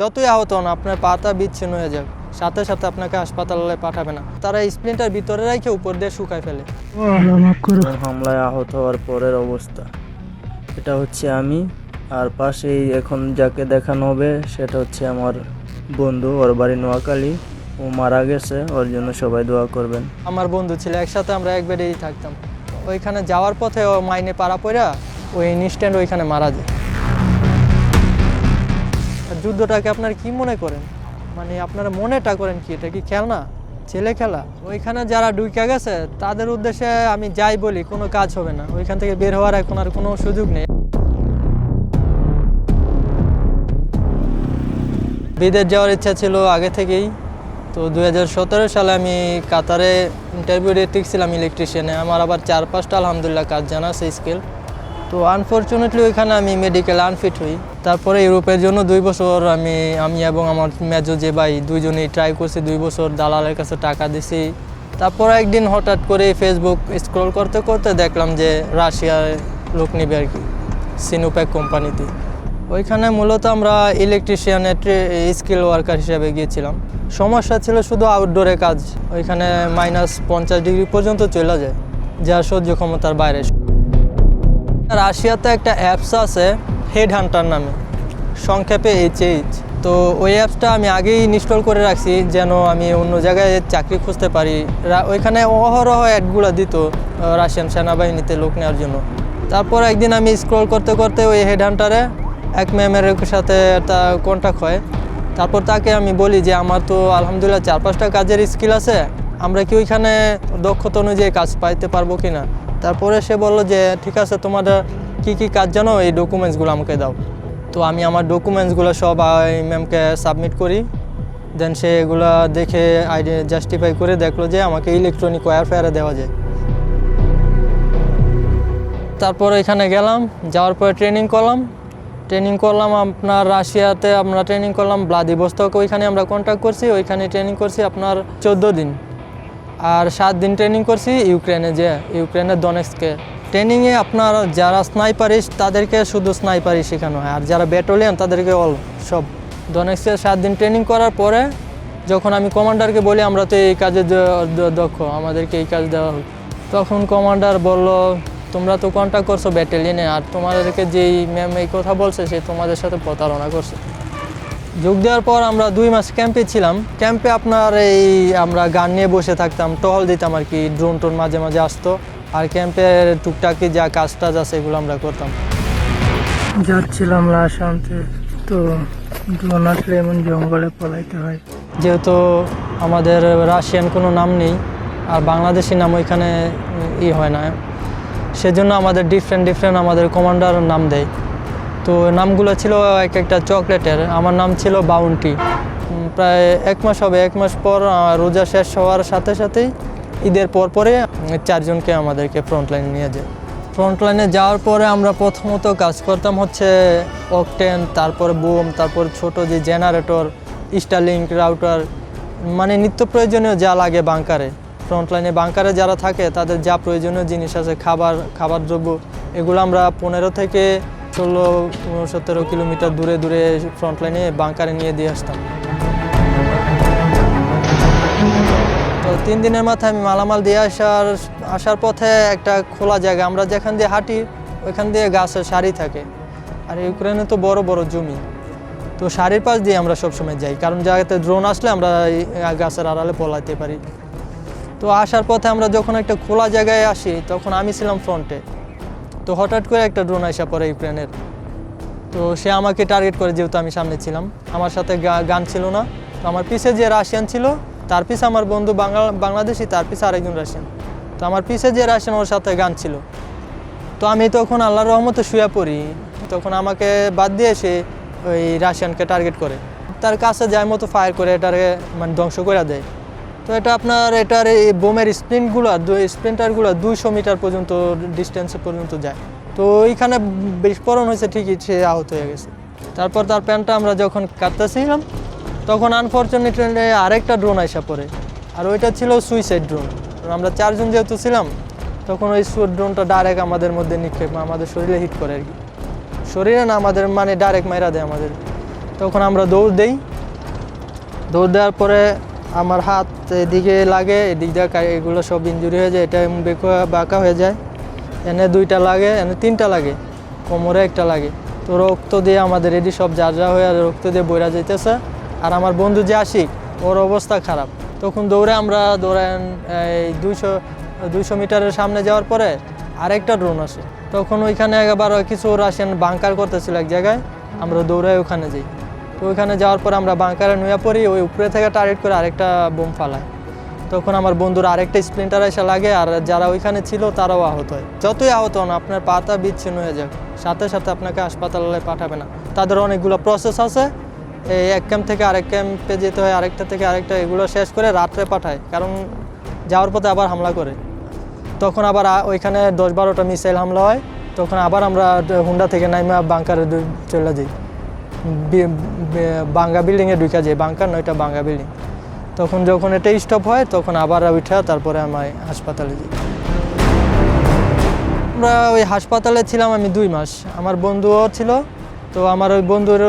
যতই আহত হন আপনার পাতা বিচ্ছিন্ন হয়ে যাবে। সাথে সাথে আপনাকে হাসপাতালে পাঠাবে না। তারা স্প্লিন্টার ভিতরে রেখে উপর দিয়ে শুকায় ফেলে। হামলায় আহত হওয়ার পরের অবস্থা। এটা হচ্ছে আমি আর পাশেই এখন যাকে দেখানো হবে সেটা হচ্ছে আমার বন্ধু ওর বাড়ি নোয়াখালী। ও মারা গেছে ওর জন্য সবাই দোয়া করবেন। আমার বন্ধু ছিল একসাথে আমরা এক বেডেই থাকতাম। ওইখানে যাওয়ার পথে ও মাইনে পাড়া পড়া ওই ইনস্ট্যান্ট ওইখানে মারা যায়। যুদ্ধটাকে আপনার কি মনে করেন? মানে আপনারা মনেটা করেন কি? এটা কি খেলনা? ছেলে খেলা? ওইখানে যারা ডুইকা গেছে, তাদের উদ্দেশ্যে আমি যাই বলি, কোনো কাজ হবে না। ওইখান থেকে বের হওয়ার এখন আর কোনো সুযোগ নেই। বিদেশ যাওয়ার ইচ্ছা ছিল আগে থেকেই। তো দু হাজার সতেরো সালে আমি কাতারে ইন্টারভিউ দিয়ে টিকছিলাম ইলেকট্রিশিয়ানে আমার আবার চার পাঁচটা আলহামদুলিল্লাহ কাজ জানা আছে স্কিল তো আনফর্চুনেটলি ওইখানে আমি মেডিকেল আনফিট হই। তারপরে ইউরোপের জন্য দুই বছর আমি আমি এবং আমার মেজো যে ভাই দুইজনেই ট্রাই করছি, দুই বছর দালালের কাছে টাকা দিছি। তারপর একদিন হঠাৎ করে ফেসবুক স্ক্রল করতে করতে দেখলাম যে রাশিয়ায় লোক নিবে আর কি সিনোপ্যাক কোম্পানিতে ওইখানে মূলত আমরা ইলেকট্রিশিয়ানের স্কিল ওয়ার্কার হিসেবে গিয়েছিলাম। সমস্যা ছিল শুধু আউটডোরে কাজ, ওইখানে মাইনাস পঞ্চাশ ডিগ্রি পর্যন্ত চলে যায়, যা সহ্য ক্ষমতার বাইরে। রাশিয়াতে একটা অ্যাপস আছে হেড হান্টার নামে। সংক্ষেপে এইচ এইচ তো ওই অ্যাপসটা আমি আগেই ইনস্টল করে রাখছি যেন আমি অন্য জায়গায় চাকরি খুঁজতে পারি। ওইখানে অহরহ অ্যাডগুলো দিত রাশিয়ান সেনাবাহিনীতে লোক নেওয়ার জন্য। তারপর একদিন আমি স্ক্রল করতে করতে ওই হেড হান্টারে এক ম্যামের সাথে তা কন্ট্যাক্ট হয়। তারপর তাকে আমি বলি যে, আমার তো আলহামদুলিল্লাহ চার পাঁচটা কাজের স্কিল আছে, আমরা কি ওইখানে দক্ষতা অনুযায়ী কাজ পাইতে পারব কি না তারপরে সে বলল যে, ঠিক আছে, তোমাদের কি কি কাজ জানো? এই ডকুমেন্টসগুলো আমাকে দাও। তো আমি আমার ডকুমেন্টসগুলো সব এই ম্যামকে সাবমিট করি। দেন সে এগুলো দেখে আইডি জাস্টিফাই করে দেখল যে আমাকে ইলেকট্রনিক ওয়্যার ফেয়ারে দেওয়া যায়। তারপর এখানে গেলাম, যাওয়ার পরে ট্রেনিং করলাম। ট্রেনিং করলাম আপনার রাশিয়াতে, আমরা ট্রেনিং করলাম ব্লাদিবস্তক, ওইখানে আমরা কন্ট্যাক্ট করছি, ওইখানে ট্রেনিং করছি আপনার চোদ্দ দিন। আর সাত দিন ট্রেনিং করছি ইউক্রেনে যে, ইউক্রেনের দনেক্সকে ট্রেনিংয়ে আপনার যারা স্নাইপারিস তাদেরকে শুধু স্নাইপারি শেখানো হয়। আর যারা ব্যাটালিয়ান তাদেরকে অল সব। দনেক্সে সাত দিন ট্রেনিং করার পরে যখন আমি কমান্ডারকে বলি, আমরা তো এই কাজে দক্ষ, আমাদেরকে এই কাজ দেওয়া হোক। তখন কমান্ডার বলল, তোমরা তো কন্ট্যাক্ট করছ ব্যাটালিয়নে আর তোমাদেরকে যেই ম্যাম এই কথা বলছে, সে তোমাদের সাথে প্রতারণা করছে। যোগ দেওয়ার পর আমরা দুই মাস ক্যাম্পে ছিলাম। ক্যাম্পে আপনার এই আমরা গান নিয়ে বসে থাকতাম, টহল দিতাম আর কি ড্রোন টোন মাঝে মাঝে আসতো। আর ক্যাম্পের টুকটাকি যা কাজ টাজ আছে এগুলো আমরা করতাম। যাচ্ছিলাম লাশ আনতে তো ড্রোন আসলে এমন জঙ্গলে পলাইতে হয়। যেহেতু আমাদের রাশিয়ান কোনো নাম নেই আর বাংলাদেশি নাম ওইখানে ই হয় না। সেজন্য আমাদের ডিফারেন্ট ডিফারেন্ট আমাদের কমান্ডার নাম দেয়। তো নামগুলো ছিল এক একটা চকলেটের। আমার নাম ছিল বাউন্টি প্রায় এক মাস হবে এক মাস পর রোজা শেষ হওয়ার সাথে সাথেই ঈদের পর পরে চারজনকে আমাদেরকে ফ্রন্ট লাইনে নিয়ে যায়। ফ্রন্ট লাইনে যাওয়ার পরে আমরা প্রথমত কাজ করতাম হচ্ছে অকটেন তারপর বুম তারপর ছোট যে জেনারেটর স্টারলিংক রাউটার মানে নিত্য প্রয়োজনীয় যা লাগে বাংকারে ফ্রন্ট লাইনে বাংকারে যারা থাকে, তাদের যা প্রয়োজনীয় জিনিস আছে, খাবার খাবার দ্রব্য, এগুলো আমরা পনেরো থেকে ষোলো সতেরো কিলোমিটার দূরে দূরে ফ্রন্ট লাইনে বাংকারে নিয়ে দিয়ে আসতাম। তিন দিনের মাথায় আমি মালামাল দিয়ে আসার আসার পথে একটা খোলা জায়গা, আমরা যেখান দিয়ে হাঁটি, ওইখান দিয়ে গাছের সারি থাকে। আর ইউক্রেনে তো বড় বড় জমি। তো সারির পাশ দিয়ে আমরা সবসময় যাই, কারণ জায়গাতে ড্রোন আসলে আমরা গাছের আড়ালে পলাইতে পারি। তো আসার পথে আমরা যখন একটা খোলা জায়গায় আসি, তখন আমি ছিলাম ফ্রন্টে তো হঠাৎ করে একটা ড্রোন আসা পড়ে ইউক্রেনের তো সে আমাকে টার্গেট করে, যেহেতু আমি সামনে ছিলাম। আমার সাথে গান ছিল না। তো আমার পিছে যে রাশিয়ান ছিল তার পিছে আমার বন্ধু বাংলা বাংলাদেশি, তার পিছে আরেকজন রাশিয়ান। তো আমার পিছে যে রাশিয়ান ওর সাথে গান ছিল। তো আমি তখন আল্লাহর রহমতে শুয়ে পড়ি। তখন আমাকে বাদ দিয়ে সে ওই রাশিয়ানকে টার্গেট করে। তার কাছে যায় মতো ফায়ার করে এটারে মানে ধ্বংস করে দেয়। তো এটা আপনার এটার এই বোমের স্প্রিন্টগুলো স্প্রিন্টারগুলো দুইশো মিটার পর্যন্ত ডিস্টেন্স পর্যন্ত যায়। তো ওইখানে বিস্ফোরণ হয়েছে ঠিকই, সে আহত হয়ে গেছে। তারপর তার প্যান্টটা আমরা যখন কাটতেছিলাম তখন আনফর্চুনেটলি আরেকটা ড্রোন আসা পড়ে। আর ওইটা ছিল সুইসাইড ড্রোন আমরা চারজন যেহেতু ছিলাম, তখন ওই ড্রোনটা ডাইরেক্ট আমাদের মধ্যে নিক্ষেপ আমাদের শরীরে হিট করে আর কি শরীরে না, আমাদের মানে ডাইরেক্ট মাইরা দেয় আমাদের। তখন আমরা দৌড় দেই। দৌড় দেওয়ার পরে আমার হাত এদিকে লাগে, এদিক দিয়ে এগুলো সব ইঞ্জুরি হয়ে যায়, এটা বেঁকা- বাঁকা হয়ে যায়। এনে দুইটা লাগে, এনে তিনটা লাগে, কোমরে একটা লাগে। তো রক্ত দিয়ে আমাদের এডি সব যা যা হয়ে রক্ত দিয়ে বইরা যাইতেছে। আর আমার বন্ধু যে আশিক, ওর অবস্থা খারাপ। তখন দৌড়ে আমরা দৌড়ান এই দুইশো দুইশো মিটারের সামনে যাওয়ার পরে আরেকটা ড্রোন আসে। তখন ওইখানে একবার কিছু রাশিয়ান বাংকার করতেছিল এক জায়গায়, আমরা দৌড়াই ওখানে যাই। তো ওইখানে যাওয়ার পর আমরা বাংকারে নুয়ে পড়ি, ওই উপরে থেকে টার্গেট করে আরেকটা বোম ফালায়। তখন আমার বন্ধুর আরেকটা স্প্লিন্টার এসে লাগে, আর যারা ওইখানে ছিল তারাও আহত হয়। যতই আহত হন, আপনার পাতা বিচ্ছিন্ন হয়ে যাক। সাথে সাথে আপনাকে হাসপাতালে পাঠাবে না। তাদের অনেকগুলো প্রসেস আছে এক ক্যাম্প থেকে আরেক ক্যাম্পে যেতে হয়, আরেকটা থেকে আরেকটা, এগুলো শেষ করে রাত্রে পাঠায়। কারণ যাওয়ার পথে আবার হামলা করে। তখন আবার ওইখানে দশ বারোটা মিসাইল হামলা হয়। তখন আবার আমরা হুন্ডা থেকে নাইমা বাংকারে চলে যাই। বাঙ্গা বিল্ডিংয়ে ঢুকে যাই। বাংকার নয়টা বাঙ্গা বিল্ডিং তখন যখন এটা স্টপ হয়, তখন আবার উঠা তারপরে আমি হাসপাতালে যাই। আমরা ওই হাসপাতালে ছিলাম আমি দুই মাস। আমার বন্ধুও ছিল তো আমার ওই বন্ধুর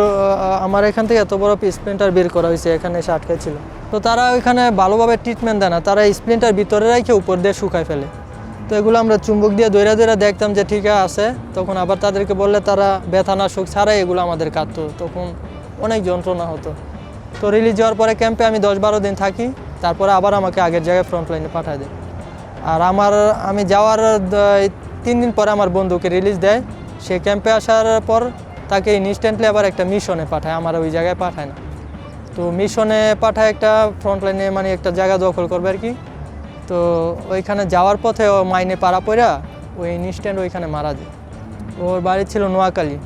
আমার এখান থেকে এত বড় স্প্লিন্টার বের করা হয়েছে, এখানে এসে আটকে ছিল তো তারা ওইখানে ভালোভাবে ট্রিটমেন্ট দেয় না, তারা স্প্লিন্টার ভিতরে রেখে উপর দিয়ে শুকায় ফেলে। তো এগুলো আমরা চুম্বক দিয়ে দৈরা দৈরা দেখতাম যে ঠিক আছে, তখন আবার তাদেরকে বললে তারা ব্যথা না সুখ ছাড়াই এগুলো আমাদের কাটতো, তখন অনেক যন্ত্রণা হতো। তো রিলিজ যাওয়ার পরে ক্যাম্পে আমি দশ বারো দিন থাকি, তারপরে আবার আমাকে আগের জায়গায় ফ্রন্ট লাইনে পাঠায় দেয়। আর আমার, আমি যাওয়ার তিন দিন পরে আমার বন্ধুকে রিলিজ দেয়। সে ক্যাম্পে আসার পর তাকে ইনস্ট্যান্টলি আবার একটা মিশনে পাঠায় আমার ওই জায়গায় পাঠায় না। তো মিশনে পাঠায় একটা ফ্রন্ট লাইনে মানে একটা জায়গা দখল করবে আর কি। তো ওইখানে যাওয়ার পথে ও মাইনে পাড়া পড়া ওই ইনস্ট্যান্ট ওইখানে মারা যায়। ওর বাড়ি ছিল নোয়াখালী।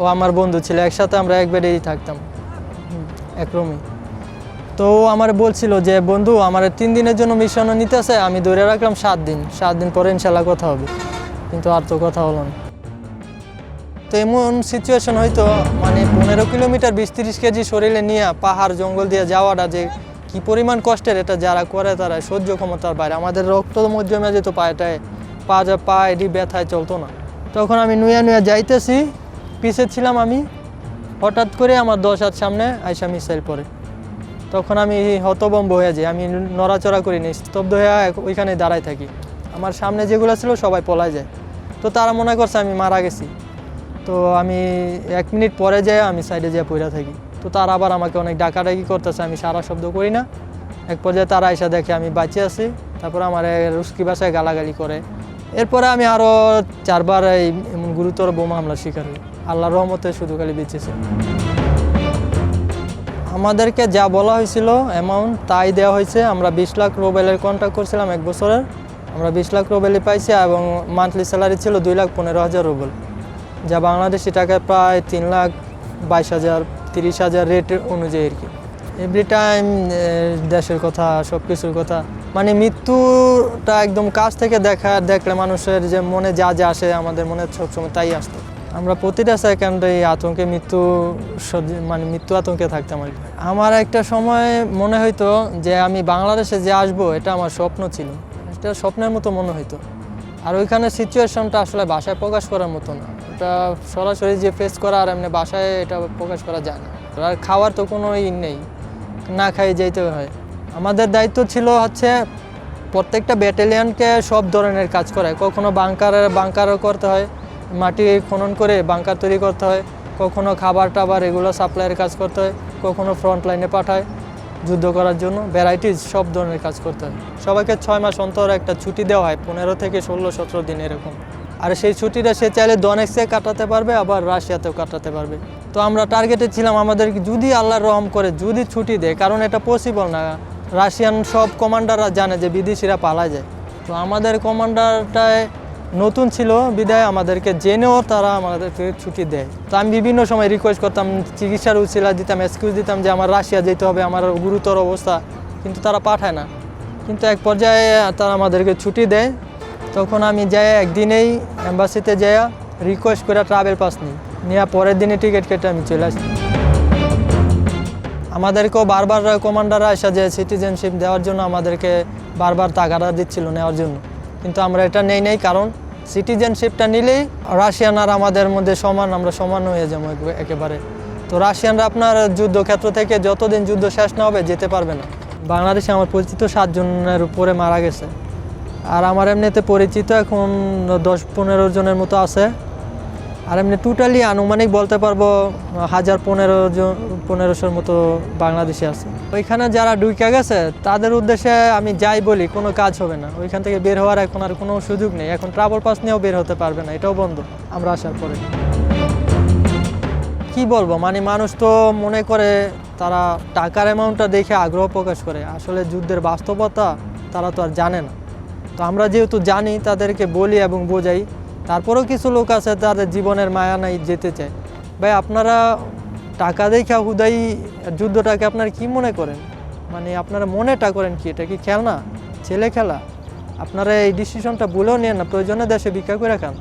ও আমার বন্ধু ছিল একসাথে আমরা এক বেডেই থাকতাম হুম, এক রুমে তো ও আমার বলছিল যে বন্ধু আমার তিন দিনের জন্য মিশনও নিতেছে আমি ধরে রাখলাম সাত দিন। সাত দিন পরে ইনশাল্লাহ কথা হবে। কিন্তু আর তো কথা হলো না। তো এমন সিচুয়েশন হয়তো মানে পনেরো কিলোমিটার বিশ তিরিশ কেজি শরীরে নিয়ে পাহাড় জঙ্গল দিয়ে যাওয়াটা যে কি পরিমাণ কষ্টের এটা যারা করে তারা সহ্য ক্ষমতার বাইরে। আমাদের রক্ত মধ্যমে যেত পায়েটায় পা যা পা এডি ব্যথায় চলতো না। তখন আমি নুয়া নুয়া যাইতেছি, পিছে ছিলাম আমি। হঠাৎ করে আমার দশ হাত সামনে আইসা মিসাইল পরে তখন আমি হতবম্ব হয়ে যাই, আমি নড়াচড়া করি নি, স্তব্ধ হয়ে ওইখানে দাঁড়ায় থাকি। আমার সামনে যেগুলো ছিল সবাই পলায় যায়। তো তারা মনে করছে আমি মারা গেছি। তো আমি এক মিনিট পরে যাই আমি সাইডে যেয়ে পড়ে থাকি। তো তারা আবার আমাকে অনেক ডাকাডাকি করতেছে, আমি সারা শব্দ করি না। এক পর্যায়ে তারা এসে দেখে আমি বাঁচে আছি, তারপর আমার রুস্কি ভাষায় গালাগালি করে। এরপরে আমি আরও চারবার এই এমন গুরুতর বোমা হামলার শিকার হই। আল্লাহর রহমতে শুধু খালি বেঁচেছে আমাদেরকে যা বলা হয়েছিল অ্যামাউন্ট তাই দেওয়া হয়েছে। আমরা বিশ লাখ রোবেলের কন্ট্যাক্ট করছিলাম এক বছরের। আমরা বিশ লাখ রোবেলই পাইছি এবং মান্থলি স্যালারি ছিল দুই লাখ পনেরো হাজার রুবেল। যা বাংলাদেশি টাকায় প্রায় তিন লাখ বাইশ হাজার, তিরিশ হাজার রেট অনুযায়ী আর কি। এভরি টাইম দেশের কথা সব কিছুর কথা মানে মৃত্যুটা একদম কাছ থেকে দেখা, দেখলে মানুষের যে মনে যা যা আসে আমাদের মনে সবসময় তাই আসতো। আমরা প্রতিটা সেকেন্ডে আতঙ্কে মৃত্যু মানে মৃত্যু আতঙ্কে থাকতাম আর কি। আমার একটা সময় মনে হইতো যে আমি বাংলাদেশে যে আসব, এটা আমার স্বপ্ন ছিল। এটা স্বপ্নের মতো মনে হইতো। আর ওইখানে সিচুয়েশনটা আসলে ভাষায় প্রকাশ করার মতো না। ওটা সরাসরি যে ফেস করা আর এমনি বাসায় এটা প্রকাশ করা যায় না। আর খাওয়ার তো কোনো ই নেই, না খাই যেতে হয়। আমাদের দায়িত্ব ছিল হচ্ছে প্রত্যেকটা ব্যাটালিয়নকে সব ধরনের কাজ করায়। কখনো বাংকার বাংকারও করতে হয়, মাটি খনন করে বাংকার তৈরি করতে হয়। কখনো খাবার টাবার এগুলো সাপ্লাইয়ের কাজ করতে হয়, কখনো ফ্রন্ট লাইনে পাঠায়। যুদ্ধ করার জন্য ভ্যারাইটিস সব ধরনের কাজ করতে হয়। সবাইকে ছয় মাস অন্তর একটা ছুটি দেওয়া হয়, পনেরো থেকে ষোলো, সতেরো দিন এরকম। আর সেই ছুটিটা সে চাইলে দনেক্সে কাটাতে পারবে, আবার রাশিয়াতেও কাটাতে পারবে। তো আমরা টার্গেটে ছিলাম আমাদের যদি আল্লাহর রহম করে, যদি ছুটি দেয়, কারণ এটা পসিবল না। রাশিয়ান সব কমান্ডাররা জানে যে বিদেশিরা পালা যায়। তো আমাদের কমান্ডারটায় নতুন ছিল, বিদায় আমাদেরকে জেনেও তারা আমাদেরকে ছুটি দেয়। তো আমি বিভিন্ন সময় রিকোয়েস্ট করতাম, চিকিৎসার উচিলা দিতাম এক্সকিউজ দিতাম যে আমার রাশিয়া যেতে হবে, আমার গুরুতর অবস্থা। কিন্তু তারা পাঠায় না। কিন্তু এক পর্যায়ে তারা আমাদেরকে ছুটি দেয়। তখন আমি যাই একদিনেই অ্যাম্বাসিতে যাই রিকোয়েস্ট করে ট্রাভেল পাস নিই নেওয়া পরের দিনে টিকিট কেটে আমি চলে আসি আমাদেরকেও বারবার কমান্ডাররা এসে যে সিটিজেনশিপ দেওয়ার জন্য আমাদেরকে বারবার তাগাদা দিচ্ছিল নেওয়ার জন্য। কিন্তু আমরা এটা নেই নেই, কারণ সিটিজেনশিপটা নিলেই রাশিয়ান আর আমাদের মধ্যে সমান, আমরা সমান হয়ে যাব এক- একেবারে। তো রাশিয়ানরা আপনার যুদ্ধক্ষেত্র থেকে যতদিন যুদ্ধ শেষ না হবে, যেতে পারবে না। বাংলাদেশে আমার পরিচিত সাতজনের উপরে মারা গেছে। আর আমার এমনিতে পরিচিত এখন দশ পনেরো জনের মতো আছে। আর এমনি টোটালি আনুমানিক বলতে পারব, হাজার পনেরো জন, পনেরোশোর মতো বাংলাদেশে আছে। ওইখানে যারা ডুইকা গেছে, তাদের উদ্দেশ্যে আমি যাই বলি, কোনো কাজ হবে না। ওইখান থেকে বের হওয়ার এখন আর কোনো সুযোগ নেই। এখন ট্রাভেল পাস নিয়েও বের হতে পারবে না, এটাও বন্ধ। আমরা আসার পরে। কি বলব? মানে মানুষ তো মনে করে, তারা টাকার অ্যামাউন্টটা দেখে আগ্রহ প্রকাশ করে। আসলে যুদ্ধের বাস্তবতা তারা তো আর জানে না। তো আমরা যেহেতু জানি, তাদেরকে বলি এবং বোঝাই, তারপরেও কিছু লোক আছে তাদের জীবনের মায়া নাই যেতে চায়। ভাই, আপনারা টাকা দেখা হুদাই যুদ্ধটাকে আপনারা কি মনে করেন? মানে আপনারা মনেটা করেন কি? এটা কি খেলনা ছেলে খেলা? আপনারা এই ডিসিশনটা বলেও নেন না, প্রয়োজনে দেশে ভিক্ষা করে খান।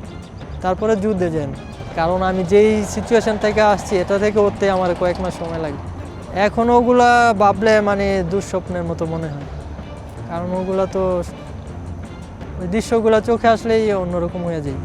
তারপরে যুদ্ধে যান। কারণ আমি যেই সিচুয়েশন থেকে আসছি, এটা থেকে উঠতে আমার কয়েক মাস সময় লাগে। এখন ওগুলা ভাবলে মানে দুঃস্বপ্নের মতো মনে হয়। কারণ ওগুলা তো ওই দৃশ্যগুলো চোখে আসলেই অন্যরকম হয়ে যায়।